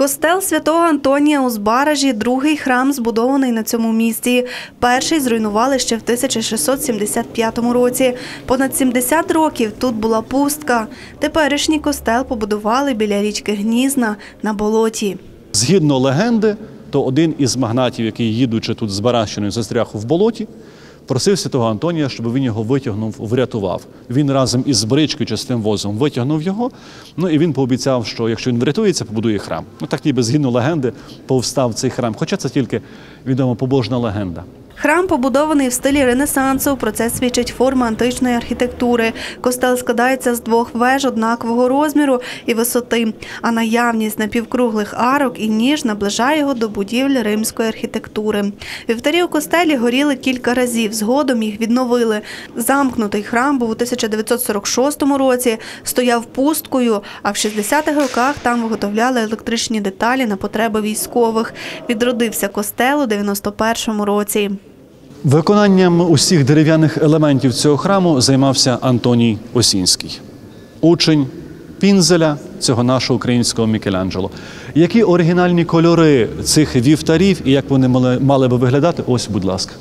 Костел святого Антонія у Збаражі – другий храм, збудований на цьому місці. Перший зруйнували ще в 1675 році. Понад 70 років тут була пустка. Теперішній костел побудували біля річки Гнізна на болоті. Згідно легенди, то один із магнатів, який їдучи тут з Баращиною, застряг в болоті, просив святого Антонія, щоб він його витягнув, врятував. Він разом із бричкою чи з тим возом витягнув його. Ну і він пообіцяв, що якщо він врятується, побудує храм. Ну так ніби згідно легенди повстав цей храм. Хоча це тільки відома побожна легенда. Храм побудований в стилі Ренесансу. Про це свідчить форма античної архітектури. Костел складається з двох веж однакового розміру і висоти, а наявність напівкруглих арок і ніж наближає його до будівель римської архітектури. Вівтарі у костелі горіли кілька разів. Згодом їх відновили. Замкнутий храм був у 1946 році, стояв пусткою, а в 60-х роках там виготовляли електричні деталі на потреби військових. Відродився костел у 91-му році. Виконанням усіх дерев'яних елементів цього храму займався Антоній Осінський, учень Пінзеля, цього нашого українського Мікеланджело. Які оригінальні кольори цих вівтарів і як вони мали, би виглядати? Ось, будь ласка.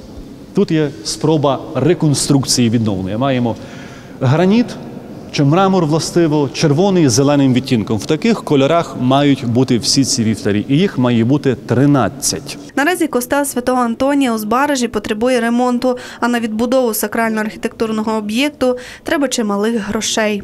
Тут є спроба реконструкції відновлення. Маємо граніт чи мрамор властиво, червоний з зеленим відтінком. В таких кольорах мають бути всі ці вівтарі, і їх має бути 13. Наразі костел святого Антонія у Збаражі потребує ремонту, а на відбудову сакрально-архітектурного об'єкту треба чималих грошей.